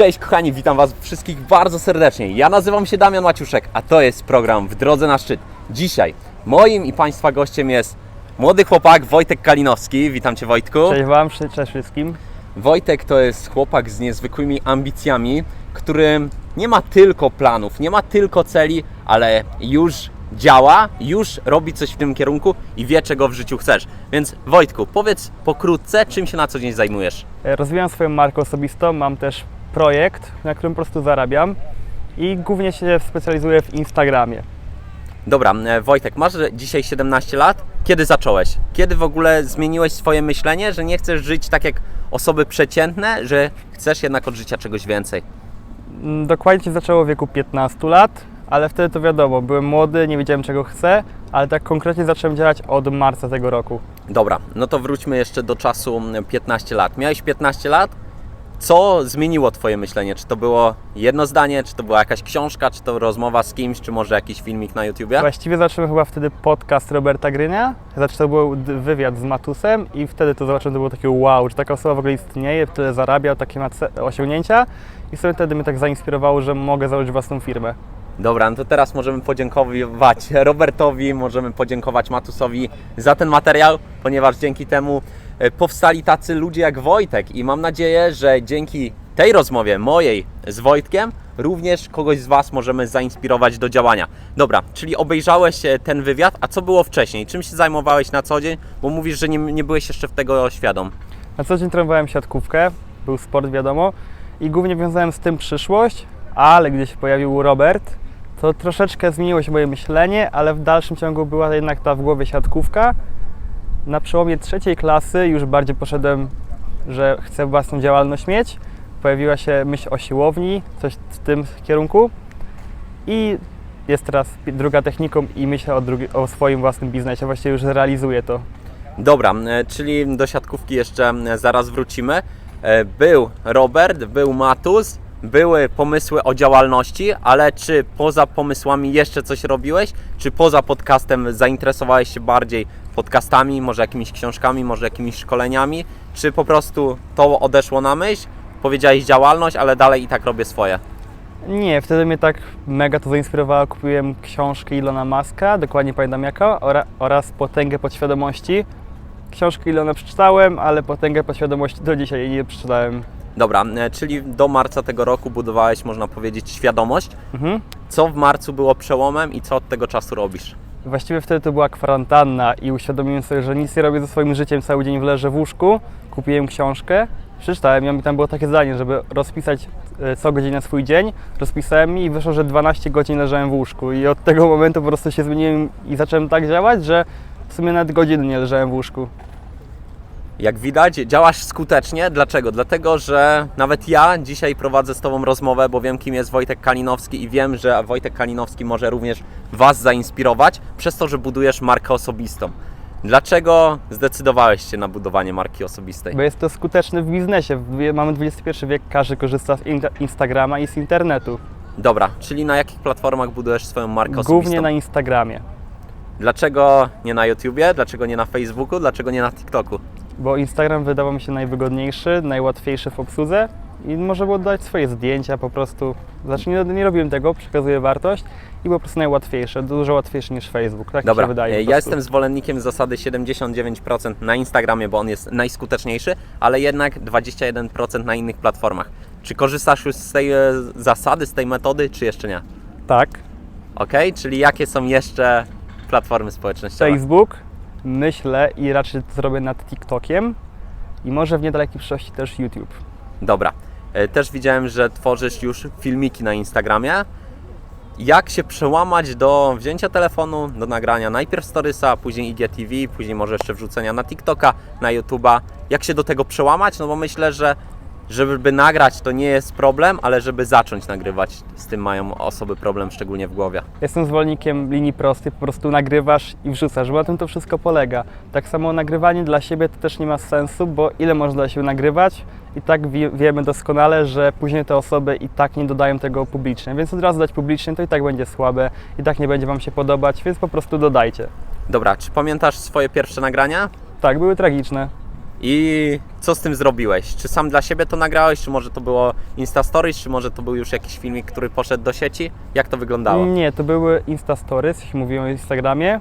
Cześć kochani, witam Was wszystkich bardzo serdecznie. Ja nazywam się Damian Maciuszek, a to jest program W Drodze na Szczyt. Dzisiaj moim i Państwa gościem jest młody chłopak Wojtek Kalinowski. Witam Cię Wojtku. Cześć Wam, cześć wszystkim. Wojtek to jest chłopak z niezwykłymi ambicjami, który nie ma tylko planów, nie ma tylko celi, ale już działa, już robi coś w tym kierunku i wie czego w życiu chcesz. Więc Wojtku, powiedz pokrótce, czym się na co dzień zajmujesz? E, Rozwijam swoją markę osobistą, mam też projekt, na którym po prostu zarabiam i głównie się specjalizuję w Instagramie. Dobra, e, Wojtek, masz dzisiaj 17 lat. Kiedy zacząłeś? Kiedy w ogóle zmieniłeś swoje myślenie, że nie chcesz żyć tak jak osoby przeciętne, że chcesz jednak od życia czegoś więcej? Mm, Dokładnie się zaczęło w wieku 15 lat, ale wtedy to wiadomo, byłem młody, nie wiedziałem czego chcę, ale tak konkretnie zacząłem działać od marca tego roku. Dobra, no to wróćmy jeszcze do czasu mm, 15 lat. Miałeś 15 lat. Co zmieniło Twoje myślenie? Czy to było jedno zdanie, czy to była jakaś książka, czy to rozmowa z kimś, czy może jakiś filmik na YouTubie? Właściwie zacząłem chyba wtedy podcast Roberta Grynia, znaczy to był d- wywiad z Matusem i wtedy to zobaczyłem, to było takie wow, że taka osoba w ogóle istnieje, tyle zarabia, takie ma ce- osiągnięcia i sobie wtedy mnie tak zainspirowało, że mogę założyć własną firmę. Dobra, no to teraz możemy podziękować Robertowi, możemy podziękować Matusowi za ten materiał, ponieważ dzięki temu powstali tacy ludzie jak Wojtek i mam nadzieję, że dzięki tej rozmowie mojej z Wojtkiem również kogoś z Was możemy zainspirować do działania. Dobra, czyli obejrzałeś e, ten wywiad, a co było wcześniej? Czym się zajmowałeś na co dzień? Bo mówisz, że nie, nie byłeś jeszcze w tego świadom. Na co dzień trenowałem siatkówkę, był sport wiadomo i głównie wiązałem z tym przyszłość, ale gdy się pojawił Robert, to troszeczkę zmieniło się moje myślenie, ale w dalszym ciągu była jednak ta w głowie siatkówka. Na przełomie trzeciej klasy już bardziej poszedłem, że chcę własną działalność mieć. Pojawiła się myśl o siłowni, coś w tym kierunku i jest teraz druga techniką i myślę o, drugi, o swoim własnym biznesie, właściwie już realizuję to. Dobra, e, czyli do siatkówki jeszcze e, zaraz wrócimy. E, Był Robert, był Matus, były pomysły o działalności, ale czy poza pomysłami jeszcze coś robiłeś? Czy poza podcastem zainteresowałeś się bardziej podcastami, może jakimiś książkami, może jakimiś szkoleniami? Czy po prostu to odeszło na myśl? Powiedziałeś działalność, ale dalej i tak robię swoje. Nie, wtedy mnie tak mega to zainspirowało. Kupiłem książkę Ilona Maska, dokładnie pamiętam jaka, ora, oraz Potęgę Podświadomości. Książkę Ilona przeczytałem, ale Potęgę Podświadomości do dzisiaj jej nie przeczytałem. Dobra, e, czyli do marca tego roku budowałeś, można powiedzieć, świadomość. Mhm. Co w marcu było przełomem i co od tego czasu robisz? Właściwie wtedy to była kwarantanna i uświadomiłem sobie, że nic nie robię ze swoim życiem, cały dzień wleżę w łóżku. Kupiłem książkę, przeczytałem ją i tam było takie zdanie, żeby rozpisać e, co godzinę swój dzień. Rozpisałem i wyszło, że 12 godzin leżałem w łóżku i od tego momentu po prostu się zmieniłem i zacząłem tak działać, że w sumie nawet godziny nie leżałem w łóżku. Jak widać, działasz skutecznie. Dlaczego? Dlatego, że nawet ja dzisiaj prowadzę z Tobą rozmowę, bo wiem, kim jest Wojtek Kalinowski i wiem, że Wojtek Kalinowski może również Was zainspirować przez to, że budujesz markę osobistą. Dlaczego zdecydowałeś się na budowanie marki osobistej? Bo jest to skuteczne w biznesie. Mamy XXI wiek, każdy korzysta z in- Instagrama i z internetu. Dobra, czyli na jakich platformach budujesz swoją markę osobistą? Głównie na Instagramie, Dlaczego nie na YouTubie? Dlaczego nie na Facebooku? Dlaczego nie na TikToku? Bo Instagram wydawał mi się najwygodniejszy, najłatwiejszy w obsłudze i można było dodać swoje zdjęcia po prostu. Znaczy nie, nie robiłem tego, przekazuję wartość i po prostu najłatwiejsze, dużo łatwiejsze niż Facebook, tak mi Dobra, się wydaje. e, po ja prostu. jestem zwolennikiem zasady 79% na Instagramie, bo on jest najskuteczniejszy, ale jednak 21% na innych platformach. Czy korzystasz już z tej e, zasady, z tej metody, czy jeszcze nie? Tak, Ok, czyli jakie są jeszcze platformy społecznościowe? Facebook, myślę i raczej zrobię nad TikTokiem i może w niedalekiej przyszłości też YouTube. Dobra. E, Też widziałem, że tworzysz już filmiki na Instagramie. Jak się przełamać do wzięcia telefonu, do nagrania najpierw Storysa, później IGTV, później może jeszcze wrzucenia na TikToka, na YouTube'a. Jak się do tego przełamać? No bo myślę, że żeby nagrać to nie jest problem, ale żeby zacząć nagrywać, z tym mają osoby problem, szczególnie w głowie. Jestem zwolennikiem linii prostej, po prostu nagrywasz i wrzucasz, bo na tym to wszystko polega. Tak samo nagrywanie dla siebie to też nie ma sensu, bo ile można się nagrywać i tak wie, wiemy doskonale, że później te osoby i tak nie dodają tego publicznie, więc od razu dać publicznie to i tak będzie słabe, i tak nie będzie Wam się podobać, więc po prostu dodajcie. Dobra, czy pamiętasz swoje pierwsze nagrania? Tak, były tragiczne. I co z tym zrobiłeś? Czy sam dla siebie to nagrałeś, czy może to było Insta Stories, czy może to był już jakiś filmik, który poszedł do sieci? Jak to wyglądało? Nie, to były Insta Stories, jeśli mówiłem o Instagramie.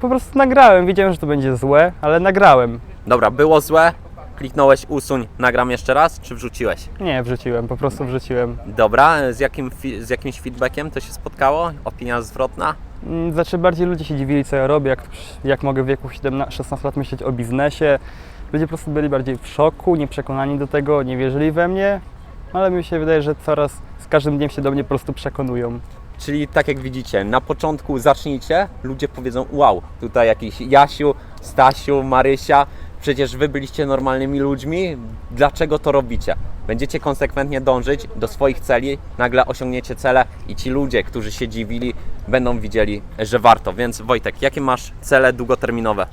Po prostu nagrałem, wiedziałem, że to będzie złe, ale nagrałem. Dobra, było złe, kliknąłeś usuń, nagram jeszcze raz, czy wrzuciłeś? Nie, wrzuciłem, po prostu wrzuciłem. Dobra, z, jakim, fi- z jakimś feedbackiem to się spotkało? Opinia zwrotna? Mm, Znaczy bardziej ludzie się dziwili, co ja robię, jak, jak mogę w wieku 17, 16 lat myśleć o biznesie. Ludzie po prostu byli bardziej w szoku, nieprzekonani do tego, nie wierzyli we mnie, ale mi się wydaje, że coraz z każdym dniem się do mnie po prostu przekonują. Czyli tak jak widzicie, na początku zacznijcie, ludzie powiedzą wow, tutaj jakiś Jasiu, Stasiu, Marysia, przecież wy byliście normalnymi ludźmi, dlaczego to robicie? Będziecie konsekwentnie dążyć do swoich celi, nagle osiągniecie cele i ci ludzie, którzy się dziwili, będą widzieli, że warto. Więc Wojtek, jakie masz cele długoterminowe?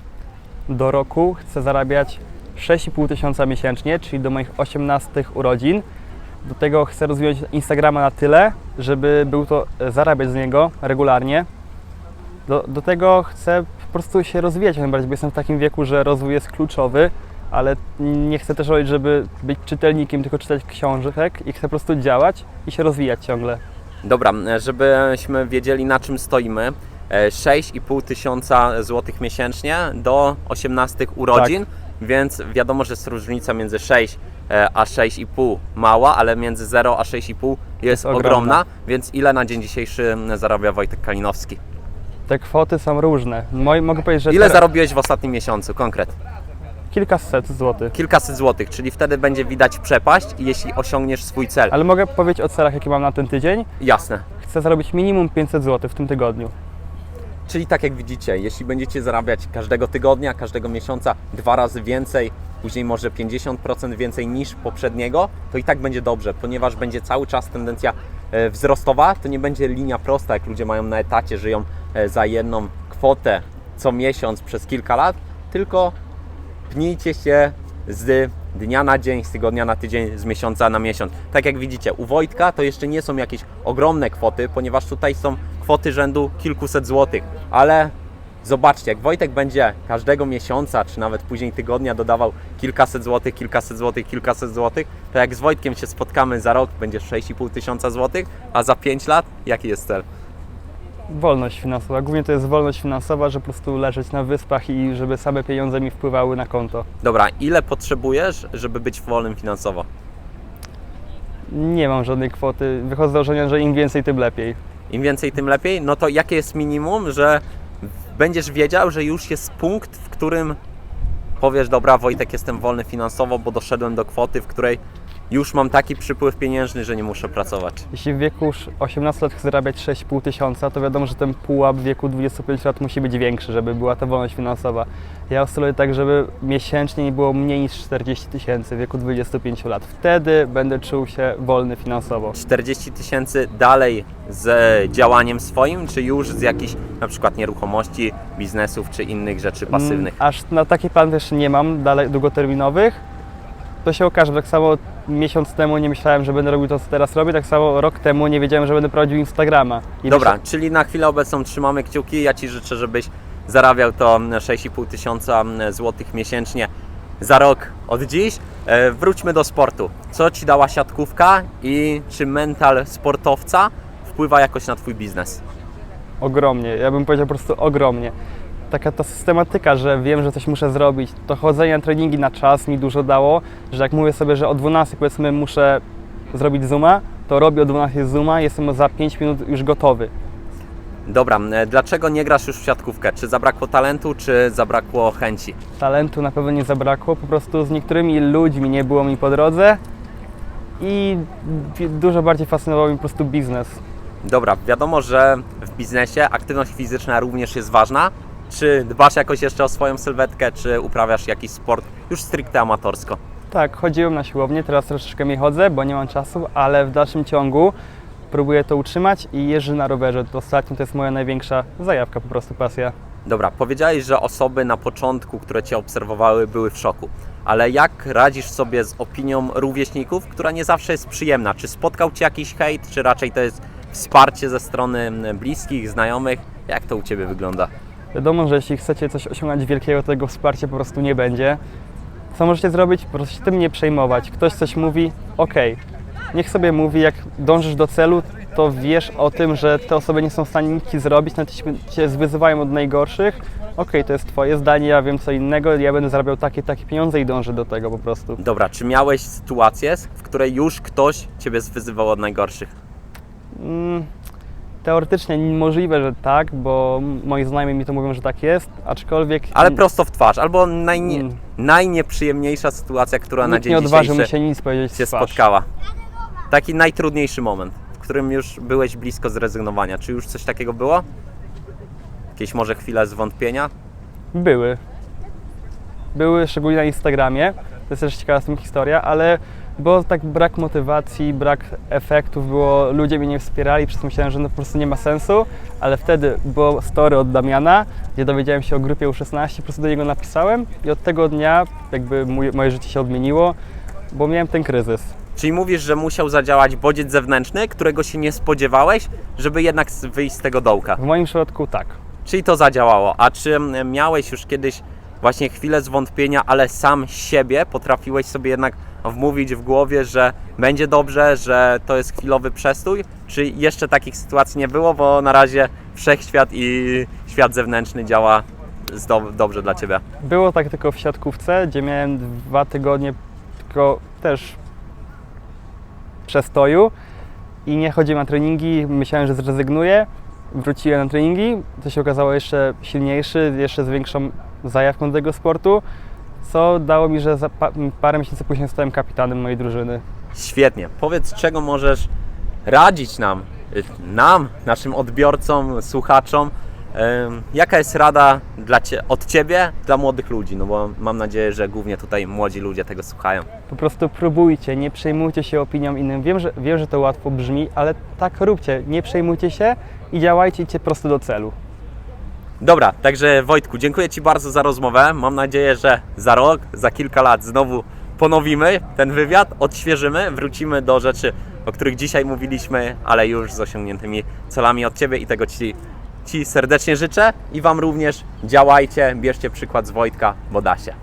Do roku chcę zarabiać 6,5 tysiąca miesięcznie, czyli do moich 18 urodzin. Do tego chcę rozwijać Instagrama na tyle, żeby był to e, zarabiać z niego regularnie. Do, do tego chcę po prostu się rozwijać, bo jestem w takim wieku, że rozwój jest kluczowy, ale nie chcę też robić, żeby być czytelnikiem, tylko czytać książek i chcę po prostu działać i się rozwijać ciągle. Dobra, e, żebyśmy wiedzieli na czym stoimy. e, 6,5 tysiąca złotych miesięcznie do 18 urodzin, więc wiadomo, że jest różnica między 6 e, a 6,5 mała, ale między 0 a 6,5 jest ogromna. ogromna. Więc ile na dzień dzisiejszy zarabia Wojtek Kalinowski? Te kwoty są różne. Moi, mogę powiedzieć, że Ile zarobiłeś w ostatnim miesiącu konkret? Kilkaset złotych. Kilkaset złotych, czyli wtedy będzie widać przepaść, jeśli osiągniesz swój cel. Ale mogę powiedzieć o celach, jakie mam na ten tydzień. Jasne. Chcę zarobić minimum 500 zł w tym tygodniu. Czyli tak jak widzicie, jeśli będziecie zarabiać każdego tygodnia, każdego miesiąca dwa razy więcej, później może 50% więcej niż poprzedniego, to i tak będzie dobrze, ponieważ będzie cały czas tendencja e, wzrostowa, to nie będzie linia prosta, jak ludzie mają na etacie, żyją e, za jedną kwotę co miesiąc przez kilka lat, tylko pnijcie się z dnia na dzień, z tygodnia na tydzień, z miesiąca na miesiąc. Tak jak widzicie, u Wojtka to jeszcze nie są jakieś ogromne kwoty, ponieważ tutaj są kwoty rzędu kilkuset złotych, ale zobaczcie, jak Wojtek będzie każdego miesiąca, czy nawet później tygodnia dodawał kilkaset złotych, kilkaset złotych, kilkaset złotych, to jak z Wojtkiem się spotkamy za rok, będzie 6,5 tysiąca złotych, a za 5 lat, jaki jest cel? Wolność finansowa. Głównie to jest wolność finansowa, że po prostu leżeć na wyspach i żeby same pieniądze mi wpływały na konto. Dobra, ile potrzebujesz, żeby być wolnym finansowo? Nie mam żadnej kwoty. Wychodzę z założenia, że im więcej, tym lepiej. Im więcej, tym lepiej. No to jakie jest minimum, że będziesz wiedział, że już jest punkt, w którym powiesz, dobra, Wojtek, jestem wolny finansowo, bo doszedłem do kwoty, w której już mam taki przypływ pieniężny, że nie muszę pracować. Jeśli w wieku już 18 lat chcę zarabiać 6,5 tysiąca, to wiadomo, że ten pułap w wieku 25 lat musi być większy, żeby była ta wolność finansowa. Ja oscyluję tak, żeby miesięcznie nie było mniej niż 40 tysięcy w wieku 25 lat. Wtedy będę czuł się wolny finansowo. 40 tysięcy dalej z działaniem swoim, czy już z jakichś na przykład nieruchomości, biznesów, czy innych rzeczy pasywnych? Mm, Aż na taki plan też nie mam dalej długoterminowych. To się okaże. Tak samo miesiąc temu nie myślałem, że będę robił to, co teraz robię. Tak samo rok temu nie wiedziałem, że będę prowadził Instagrama. I Dobra, myślę- czyli na chwilę obecną trzymamy kciuki. Ja Ci życzę, żebyś zarabiał to 6,5 tysiąca złotych miesięcznie za rok od dziś. E, Wróćmy do sportu. Co Ci dała siatkówka i czy mental sportowca wpływa jakoś na Twój biznes? Ogromnie, ja bym powiedział po prostu ogromnie. Taka ta systematyka, że wiem, że coś muszę zrobić, to chodzenie na treningi na czas mi dużo dało, że jak mówię sobie, że o 12 powiedzmy muszę zrobić zooma, to robię o 12 zooma, jestem za 5 minut już gotowy. Dobra, e, dlaczego nie grasz już w siatkówkę? Czy zabrakło talentu, czy zabrakło chęci? Talentu na pewno nie zabrakło, po prostu z niektórymi ludźmi nie było mi po drodze i dużo bardziej fascynował mnie po prostu biznes. Dobra, wiadomo, że w biznesie aktywność fizyczna również jest ważna. Czy dbasz jakoś jeszcze o swoją sylwetkę, czy uprawiasz jakiś sport już stricte amatorsko? Tak, chodziłem na siłownię, teraz troszeczkę mniej chodzę, bo nie mam czasu, ale w dalszym ciągu próbuję to utrzymać i jeżdżę na rowerze. To ostatnio to jest moja największa zajawka, po prostu pasja. Dobra, powiedziałeś, że osoby na początku, które Cię obserwowały, były w szoku. Ale jak radzisz sobie z opinią rówieśników, która nie zawsze jest przyjemna? Czy spotkał Cię jakiś hejt, czy raczej to jest wsparcie ze strony bliskich, znajomych? Jak to u Ciebie wygląda? Wiadomo, że jeśli chcecie coś osiągnąć wielkiego, to tego wsparcia po prostu nie będzie. Co możecie zrobić? Po prostu się tym nie przejmować. Ktoś coś mówi, okej, niech sobie mówi, jak dążysz do celu, to wiesz o tym, że te osoby nie są w stanie nic zrobić, nawet jeśli cię wyzywają od najgorszych. Okej, to jest twoje zdanie, ja wiem co innego, ja będę zarabiał takie, takie pieniądze i dążę do tego po prostu. Dobra, czy miałeś sytuację, w której już ktoś ciebie wyzywał od najgorszych? Mm, teoretycznie możliwe, że tak, bo moi znajomi mi to mówią, że tak jest, aczkolwiek Ale prosto w twarz, albo najnie, Mm. najnieprzyjemniejsza sytuacja, która na nikt dzień nie odważył mi się nic powiedzieć się spotkała. Taki najtrudniejszy moment, w którym już byłeś blisko zrezygnowania. Czy już coś takiego było? Jakieś może chwile zwątpienia? Były. Były szczególnie na Instagramie. To jest też ciekawa z tym historia, ale było tak brak motywacji, brak efektów, było, ludzie mnie nie wspierali, przez to myślałem, że no po prostu nie ma sensu, ale wtedy było story od Damiana, gdzie dowiedziałem się o grupie U16, po prostu do niego napisałem i od tego dnia jakby mój, moje życie się odmieniło, bo miałem ten kryzys. Czyli mówisz, że musiał zadziałać bodziec zewnętrzny, którego się nie spodziewałeś, żeby jednak wyjść z tego dołka. W moim przypadku tak. Czyli to zadziałało. A czy miałeś już kiedyś właśnie chwilę zwątpienia, ale sam siebie potrafiłeś sobie jednak wmówić w głowie, że będzie dobrze, że to jest chwilowy przestój? Czy jeszcze takich sytuacji nie było, bo na razie wszechświat i świat zewnętrzny działa dobrze dla Ciebie? Było tak tylko w siatkówce, gdzie miałem dwa tygodnie tylko też przestoju i nie chodziłem na treningi. Myślałem, że zrezygnuję. Wróciłem na treningi, to się okazało jeszcze silniejszy, jeszcze z większą zajawką tego sportu, co dało mi, że parę miesięcy później zostałem kapitanem mojej drużyny. Świetnie. Powiedz, czego możesz radzić nam, y, nam, naszym odbiorcom, słuchaczom. Jaka jest rada dla cie, od Ciebie dla młodych ludzi? No bo mam nadzieję, że głównie tutaj młodzi ludzie tego słuchają. Po prostu próbujcie, nie przejmujcie się opinią innym. Wiem, że, wiem, że to łatwo brzmi, ale tak róbcie. Nie przejmujcie się i działajcie, idźcie prosto do celu. Dobra, także Wojtku, dziękuję Ci bardzo za rozmowę. Mam nadzieję, że za rok, za kilka lat znowu ponowimy ten wywiad, odświeżymy, wrócimy do rzeczy, o których dzisiaj mówiliśmy, ale już z osiągniętymi celami od Ciebie i tego Ci, ci serdecznie życzę i Wam również działajcie, bierzcie przykład z Wojtka, bo da się.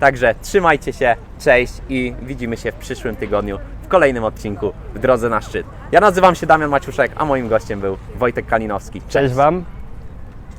Także trzymajcie się, cześć i widzimy się w przyszłym tygodniu w kolejnym odcinku w drodze na szczyt. Ja nazywam się Damian Maciuszek, a moim gościem był Wojtek Kalinowski. Cześć Wam.